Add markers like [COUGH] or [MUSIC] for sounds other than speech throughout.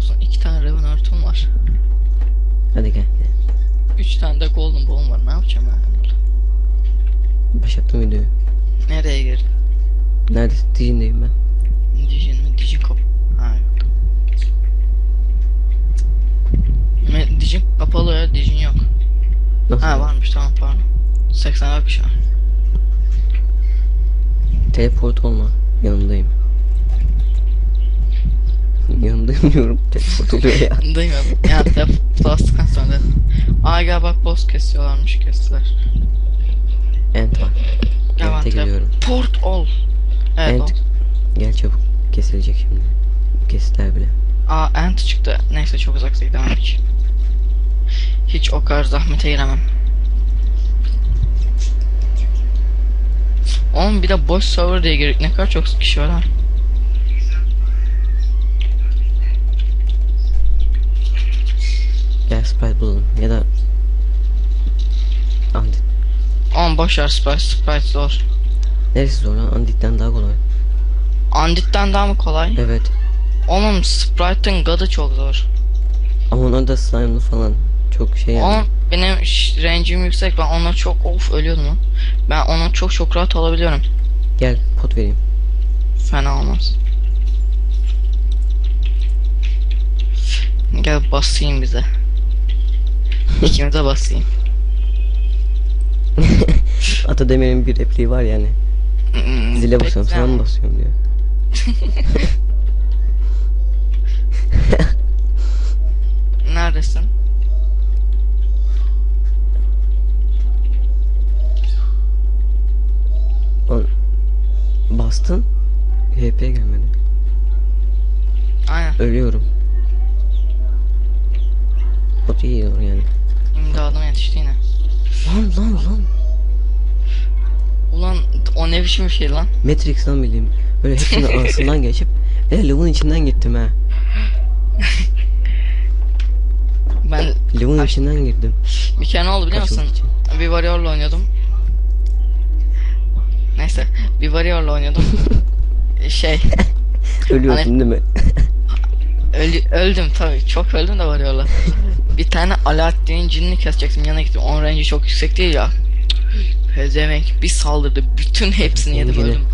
Olsun iki tane Revenant'um var. Hadi gel. Üç tane de Golden Ball'um var. Ne yapacağım ben bunlarla? Başlattım videoyu. Nereye girdim? Neredesin? Dijin'deyim ben. Dijin mi? Dijin kap... Ha yok. Me- Dijin kapalı ya. Dijin yok. Nasıl? Ha varmış tamam pardon. 80 var bir şey. Teleport olma. Yanındayım. Yanındayım. Teleport oluyor ya. Duymadım. Ya da bastıktan sonra. Aa gel bak boss kesiyorlarmış kestiler. Ent var. Gel ben Ent'e geliyorum. Port ol. Evet Ent. ol. Gel çabuk. Kesilecek şimdi. Kestiler bile. Aa ant çıktı. Neyse çok uzakta gidemem hiç. Hiç o kadar zahmete giremem. Oğlum bir de boş server diye gerek ne kadar çok kişi var ha. Sprite bulalım. Ya da... Andit. Oğlum boş ver Sprite, Sprite zor. Neresi zor lan? Andit'ten daha kolay. Andit'ten daha mı kolay? Evet. Oğlum Sprite'ın gadı çok zor. Ama onun da slime'lı falan. Çok şey yani. Oğlum benim range'im yüksek ben ona çok of ölüyordum lan. Ben onu çok çok rahat alabiliyorum. Gel pot vereyim. Fena olmaz. Gel basayım bize. İkimize basayım. [LAUGHS] Atademir'in bir repliği var yani. Zile basıyorum sana mı basıyorum diyor. [LAUGHS] Neredesin? Lan, Bastın. HP gelmedi. Aynen. Ölüyorum. Pot iyi olur yani. İmdadıma yetişti yine. Lan lan lan. Ulan o ne biçim bir şey lan? Matrix'ten bildiğim. Böyle hepsinin [LAUGHS] arasından geçip ve lavın içinden gittim ha. [LAUGHS] Ben Lavın Kaç- içinden girdim. bir kere ne oldu biliyor musun? Kaçmak için. Bir Warrior'la oynuyordum. Neyse bir Warrior'la oynuyordum. [LAUGHS] şey Ölüyordun Hani- değil mi? öldü, öldüm tabii çok öldüm de Warrior'la. Bir tane Alaaddin'in cinini kesecektim yana gittim. Onun range'i çok yüksek değil ya. Pezevenk bir saldırdı bütün hepsini yedim öldüm.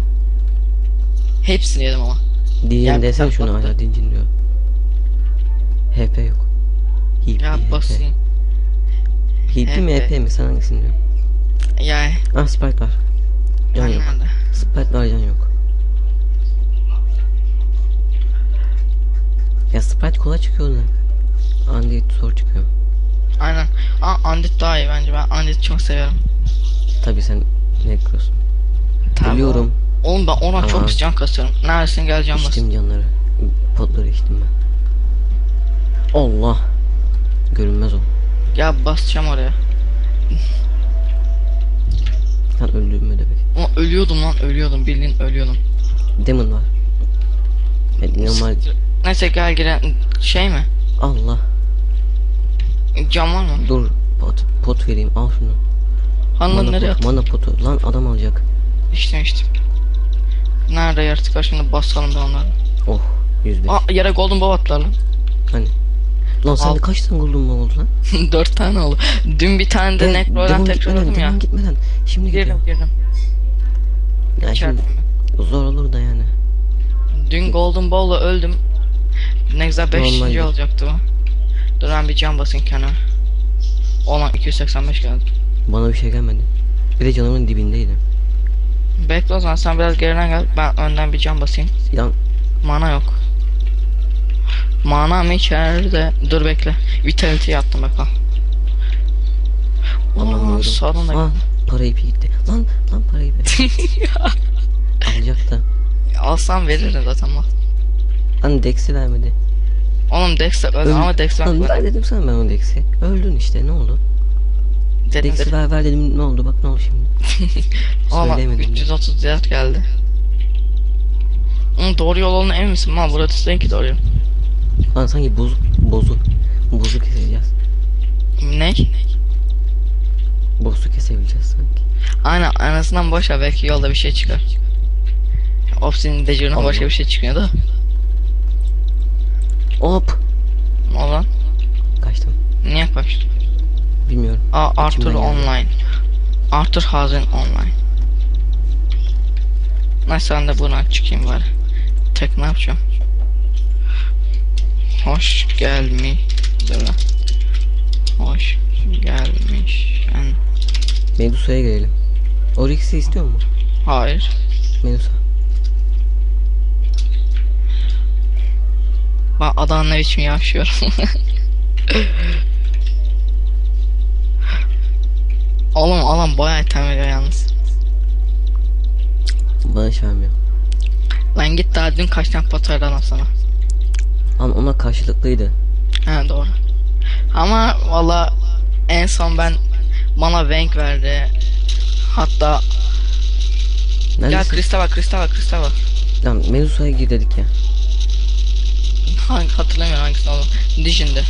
Hepsini yedim ama. Dincin Ya, desem şunu hala dincin diyor. HP yok. Heap Ya HP. basayım. Mi HP. Mi sen hangisini diyor? Yani Ah Sprite var. Can yok. Sprite var can yok. Ya Sprite kolay çıkıyor da. Android zor çıkıyor. Aynen. Aa Andit daha iyi bence. Ben Andit'i çok seviyorum. Tabi sen Necros. Tamam. Ölüyorum. Oğlum ben ona Tamam. çok can kasıyorum. Neredesin gel can bas. İçtim canları. Potları içtim ben. Allah. Görünmez o. Gel basacağım oraya. Sen öldüğümü demek. Ama ölüyordum lan ölüyordum bildiğin ölüyordum. Demon var. Ben normal. Neyse gel giren şey mi? Allah. Can var mı? Dur. Pot, pot vereyim. Al şunu. Hanım Mana, nereye pot, mana potu. Lan adam alacak. İçtim içtim. Nerede yaratık var şimdi basalım da onları. Oh. 105. Aa yere golden bow attılar lan. Hani. Lan sende kaç tane golden mu oldu lan? [LAUGHS] Dört tane oldu. Dün bir tane de Necro'dan tekrar aldım ya. Gitmeden. Şimdi Girdim gidiyor. girdim. Ya İçerdim şimdi ben. zor olur da yani. Dün golden bow'la öldüm. Ne güzel 5. Normaldir. olacaktı o. Dur ben bir can basayım kenara. Olan 285 geldi. Bana bir şey gelmedi. Bir de canımın dibindeydi. Bekle o zaman sen biraz geriden gel. Ben önden bir can basayım. Ya Mana yok. Mana mı içeride? Dur bekle. Vitality yaptım bakalım. Aa, anlamıyorum. sorun da- para ipi gitti. Lan lan para ipi. [LAUGHS] Alacak da. Alsam veririm zaten bak. Lan Dex'i vermedi. Oğlum Dex de öldü ama Dex Lan bak. ver dedim sana ben o Dex'i. Öldün işte ne oldu? Dedim Dex'i ver ver dedim ne oldu bak ne oldu şimdi. [LAUGHS] Söyleyemedim de. 334 geldi. Hı, doğru yol olduğuna emin misin? Mal burada sen ki doğru yol. Lan sanki bozuk bozu. Bozu keseceğiz. Ne? Bozu kesebileceğiz sanki. Aynen en azından boş ver belki yolda bir şey çıkar. Dagger'ın Allah. başka bir şey çıkmıyor da. Hop. Olan. Kaçtım. Niye kaçtın? Bilmiyorum. Aa, Arthur online. Arthur Hazen online. Neyse ben de buradan çıkayım bari. Tek ne yapacağım? Hoş gelmiş. Hoş gelmiş. Yani... Medusa'ya gelelim. Oryx'i istiyor mu? Hayır. Medusa. Ben Adana'nın ne biçim yaşıyorum. [LAUGHS] Oğlum alan bayağı item veriyor yalnız. Bana iş vermiyor. Lan git daha dün kaç tane pataydı adam sana. Ama ona karşılıklıydı. He doğru. Ama valla en son ben bana Wank verdi. Hatta Neredesin? Krista var Krista var Krista var. Lan Medusa'ya gir dedik ya. Hangi hatırlamıyorum hangisini oğlum. Dijon'de.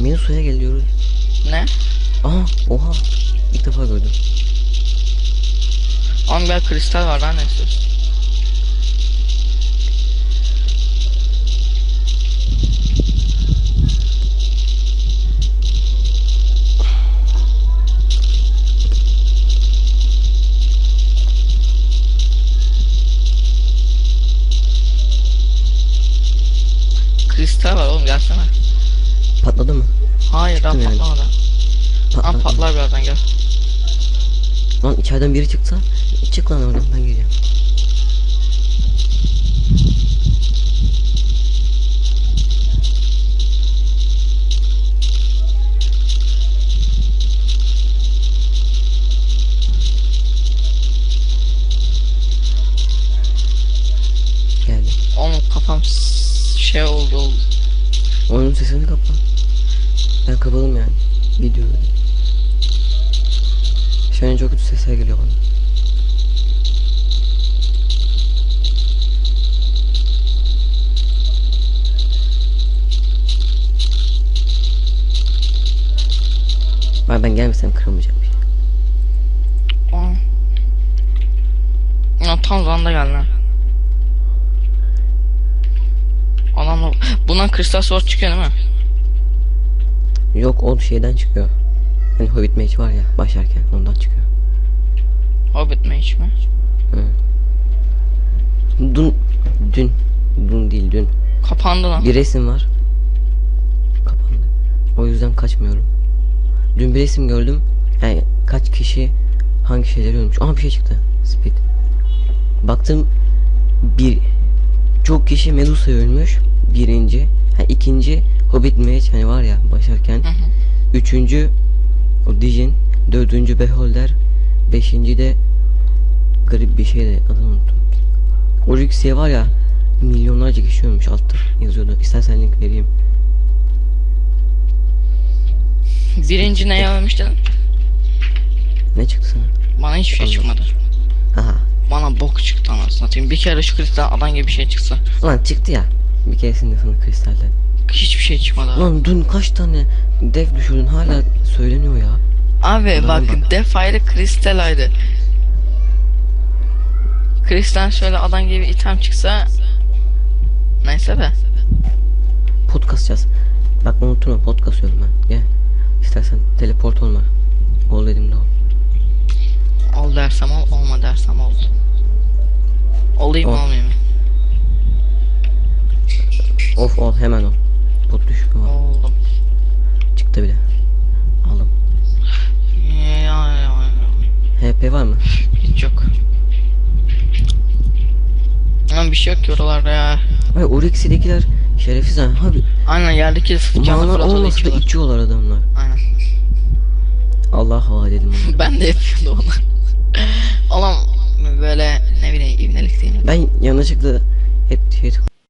Medusa'ya geliyoruz. Ne? Aha oha. İlk defa gördüm. Gel kristal var lan ne istiyorsun? Kristal var oğlum gelsene. Patladı mı? Hayır daha Çıktım patlamadı. Ama Patladı. patlar birazdan gel. Lan içeriden biri çıksa. Çık lan oradan ben gireceğim. Şu an çok kötü sesler geliyor bana. Var ben gelmesem kırılmayacak bir şey. Aa. Ya tam zamanda geldi ha. Adamla bundan kristal sword çıkıyor değil mi? Yok o şeyden çıkıyor. Hani Hobbit Mage var ya başlarken ondan çıkıyor. Hobbit mage mi? Dün, dün, dün değil dün. Kapandı lan. Bir resim var. Kapandı. O yüzden kaçmıyorum. Dün bir resim gördüm. Yani kaç kişi hangi şeyleri ölmüş. Aha bir şey çıktı. Speed. Baktım bir çok kişi Medusa ölmüş. Birinci. Ha, ikinci Hobbit Mage hani var ya başlarken. Hı hı. Üçüncü o Dijin. Dördüncü Beholder. Beşinci de garip bir şeydi adını unuttum. Oryx'e var ya milyonlarca kişi ölmüş altta yazıyordu. İstersen link vereyim. Birinci neye ölmüş dedin? Ne çıktı sana? Bana hiçbir şey çıkmadı. Aha. Bana bok çıktı anasını satayım. Bir kere şu kristal adam gibi bir şey çıksa. Lan çıktı ya. Bir keresinde sana kristalden. Hiçbir şey çıkmadı. Lan dün kaç tane dev düşürdün hala söyleniyor ya. Abi bak bak. defaylı kristal aydı. Kristal şöyle adam gibi item çıksa Neyse de Pot kasacağız. Bak unutma pot kasıyorum ben. Gel. İstersen teleport olma. Ol dedim de ol. Ol dersem ol olma dersem ol Olayım Ol. olmayayım? Of ol hemen ol. Pot düşük var. Oldum Çıktı bile. HP var mı? Hiç yok Ama bir şey yok ki oralarda ya Ay Oryx'tekiler şerefsiz ha. Abi Aynen yerdeki canlı fırlatalı olmasa da içiyorlar içiyorlar adamlar. Aynen Allah havale dedim onu. [LAUGHS] Ben de yapıyordum onu [LAUGHS] Oğlum böyle ne bileyim ibnelik değil? Ben yanlışlıkla hep şey